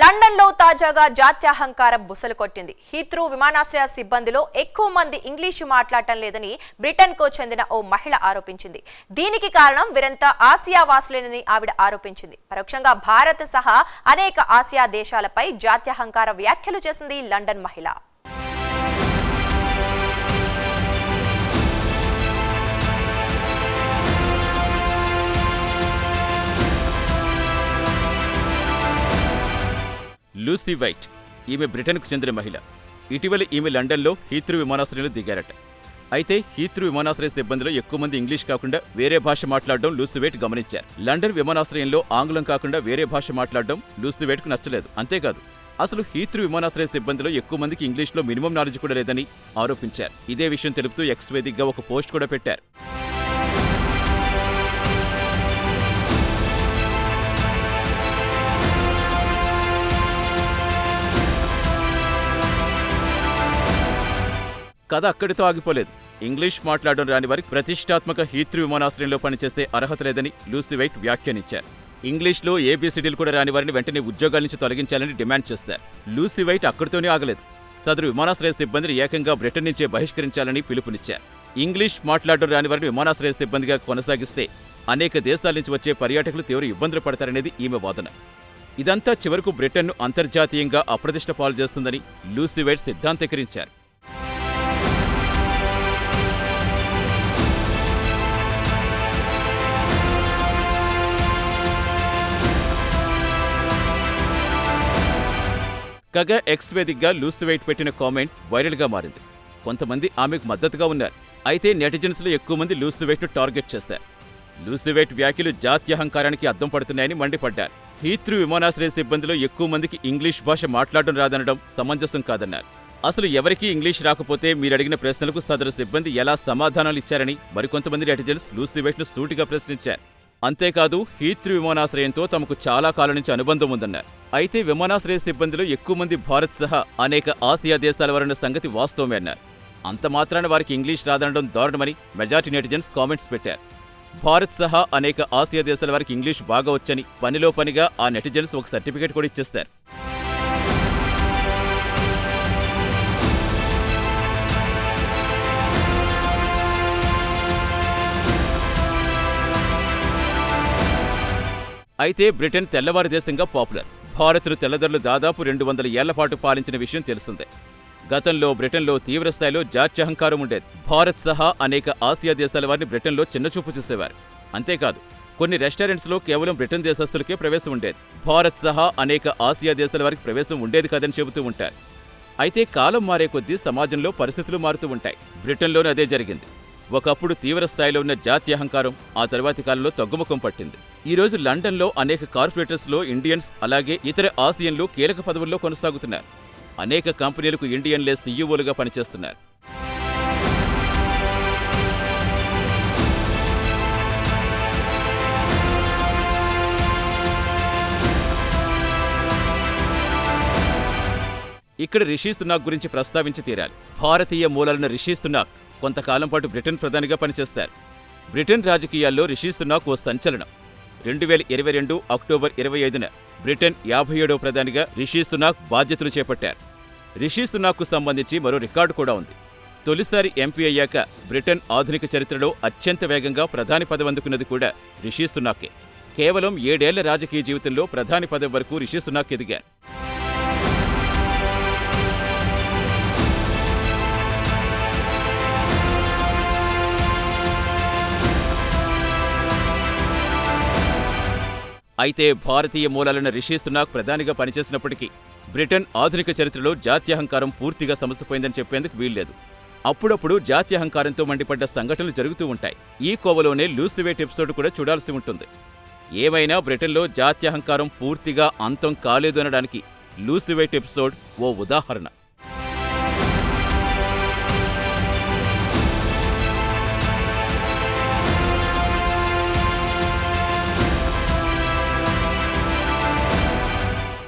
లండన్లో తాజాగా జాత్యాహంకారం బుసలు కొట్టింది. హీత్రూ విమానాశ్రయ సిబ్బందిలో ఎక్కువ మంది ఇంగ్లీషు మాట్లాడటం లేదని బ్రిటన్కు చెందిన ఓ మహిళ ఆరోపించింది. దీనికి కారణం వీరంతా ఆసియా వాసులేనని ఆవిడ ఆరోపించింది. పరోక్షంగా భారత్ సహా అనేక ఆసియా దేశాలపై జాత్యాహంకార వ్యాఖ్యలు చేసింది లండన్ మహిళ. లూసీ వైట్ ఈమె బ్రిటన్కు చెందిన మహిళ. ఇటీవల ఈమె లండన్లో హీత్రూ విమానాశ్రయంలో దిగారట. అయితే హీత్రూ విమానాశ్రయ సిబ్బందిలో ఎక్కువ మంది ఇంగ్లీష్ కాకుండా వేరే భాష మాట్లాడడం లూసివేట్ గమనించారు. లండన్ విమానాశ్రయంలో ఆంగ్లం కాకుండా వేరే భాష మాట్లాడడం లూసివేట్కు నచ్చలేదు. అంతేకాదు అసలు హీత్రూ విమానాశ్రయ సిబ్బందిలో ఎక్కువ మందికి ఇంగ్లీష్లో మినిమం నాలెడ్జ్ కూడా లేదని ఆరోపించారు. ఇదే విషయం తెలుపుతూ ఎక్స్వేదిగ్గా ఒక పోస్ట్ కూడా పెట్టారు. కథ అక్కడితో ఆగిపోలేదు. ఇంగ్లీష్ మాట్లాడడం రాని వారికి ప్రతిష్టాత్మక హీత్రూ విమానాశ్రయంలో పనిచేసే అర్హత లేదని లూసివైట్ వ్యాఖ్యానించారు. ఇంగ్లీష్లో ఏబీసీడీలు కూడా రాని వారిని వెంటనే ఉద్యోగాల నుంచి తొలగించాలని డిమాండ్ చేశారు. లూసివైట్ అక్కడితోనే ఆగలేదు. సదరు విమానాశ్రయ సిబ్బందిని ఏకంగా బ్రిటన్ నుంచే బహిష్కరించాలని పిలుపునిచ్చారు. ఇంగ్లీష్ మాట్లాడడం రాని వారిని విమానాశ్రయ సిబ్బందిగా కొనసాగిస్తే అనేక దేశాల నుంచి వచ్చే పర్యాటకులు తీవ్ర ఇబ్బందులు పడతారనేది ఈమె వాదన. ఇదంతా చివరకు బ్రిటన్ను అంతర్జాతీయంగా అప్రతిష్ట పాలు చేస్తుందని లూసివైట్ సిద్ధాంతీకరించారు. కాగా ఎక్స్ వేదికగా లూసివైట్ పెట్టిన కామెంట్ వైరల్గా మారింది. కొంతమంది ఆమెకు మద్దతుగా ఉన్నారు. అయితే నెటిజన్స్లో ఎక్కువ మంది లూసివైట్ను టార్గెట్ చేశారు లూసివైట్ వ్యాఖ్యలు జాత్యహంకారానికి అద్దం పడుతున్నాయని మండిపడ్డారు. హీత్రూ విమానాశ్రయ సిబ్బందిలో ఎక్కువ మందికి ఇంగ్లీష్ భాష మాట్లాడడం రాదనడం సమంజసం కాదన్నారు. అసలు ఎవరికీ ఇంగ్లీష్ రాకపోతే మీరడిగిన ప్రశ్నలకు సదరు సిబ్బంది ఎలా సమాధానాలు ఇచ్చారని మరికొంతమంది నెటిజన్స్ లూసివైట్ను సూటిగా ప్రశ్నించారు. అంతేకాదు హీత్రూ విమానాశ్రయంతో తమకు చాలా కాలం నుంచి అనుబంధం ఉందన్నారు. అయితే విమానాశ్రయ సిబ్బందిలో ఎక్కువ మంది భారత్ సహా అనేక ఆసియా దేశాల వారన్న సంగతి వాస్తవమే అన్నారు. అంత మాత్రాన వారికి ఇంగ్లీష్ రాదనడం దారుణమని మెజార్టీ నెటిజన్స్ కామెంట్స్ పెట్టారు. భారత్ సహా అనేక ఆసియా దేశాల వారికి ఇంగ్లీష్ బాగా వచ్చని పనిలో పనిగా ఆ నెటిజన్స్ ఒక సర్టిఫికేట్ కూడా ఇచ్చేస్తారు. అయితే బ్రిటన్ తెల్లవారి దేశంగా పాపులర్. భారత్ను తెల్లదొరలు దాదాపు రెండు వందల ఏళ్ళ పాటు పాలించిన విషయం తెలిసిందే గతంలో బ్రిటన్లో తీవ్రస్థాయిలో జాత్యహంకారం ఉండేది. భారత్ సహా అనేక ఆసియా దేశాల వారిని బ్రిటన్లో చిన్నచూపు చూసేవారు. అంతేకాదు కొన్ని రెస్టారెంట్స్లో కేవలం బ్రిటన్ దేశస్తులకే ప్రవేశం ఉండేది. భారత్ సహా అనేక ఆసియా దేశాల వారికి ప్రవేశం ఉండేది కాదని చెబుతూ ఉంటారు. అయితే కాలం మారే కొద్దీ సమాజంలో పరిస్థితులు మారుతూ ఉంటాయి. బ్రిటన్లోనూ అదే జరిగింది. ఒకప్పుడు తీవ్ర స్థాయిలో ఉన్న జాత్యహంకారం ఆ తర్వాతి కాలంలో తగ్గుముఖం పట్టింది. ఈ రోజు లండన్లో అనేక కార్పొరేటర్స్లో ఇండియన్స్ అలాగే ఇతర ఆసియన్లు కీలక పదవుల్లో కొనసాగుతున్నారు. అనేక కంపెనీలకు ఇండియన్లే సీఈఓలుగా పనిచేస్తున్నారు. ఇక్కడ రిషి సునాక్ గురించి ప్రస్తావించి తీరాలి. భారతీయ మూలాలను రిషి సునాక్ కొంతకాలం పాటు బ్రిటన్ ప్రధానిగా పనిచేస్తారు. బ్రిటన్ రాజకీయాల్లో రిషి సునాక్ ఓ సంచలనం. రెండు వేల ఇరవై రెండు అక్టోబర్ ఇరవై ఐదున బ్రిటన్ యాభై ఏడవ ప్రధానిగా రిషి సునాక్ బాధ్యతలు చేపట్టారు. రిషి సునాక్కు సంబంధించి మరో రికార్డు కూడా ఉంది. తొలిసారి ఎంపీ అయ్యాక బ్రిటన్ ఆధునిక చరిత్రలో అత్యంత వేగంగా ప్రధాని పదవి అందుకున్నది కూడా రిషి సునాకే కేవలం ఏడేళ్ళ రాజకీయ జీవితంలో ప్రధాని పదవి వరకు రిషి సునాక్ ఎదిగారు. అయితే భారతీయ మూలాలను రిషి సునాక్ ప్రధానిగా పనిచేసినప్పటికీ బ్రిటన్ ఆధునిక చరిత్రలో జాత్యహంకారం పూర్తిగా సమసిపోయిందని చెప్పేందుకు వీల్లేదు. అప్పుడప్పుడు జాత్యహంకారంతో మండిపడ్డ సంఘటనలు జరుగుతూ ఉంటాయి. ఈ కోవలోనే లూసివేట్ ఎపిసోడ్ కూడా చూడాల్సి ఉంటుంది. ఏమైనా బ్రిటన్లో జాత్యహంకారం పూర్తిగా అంతం కాలేదు అనడానికి లూసివేట్ ఎపిసోడ్ ఓ ఉదాహరణ.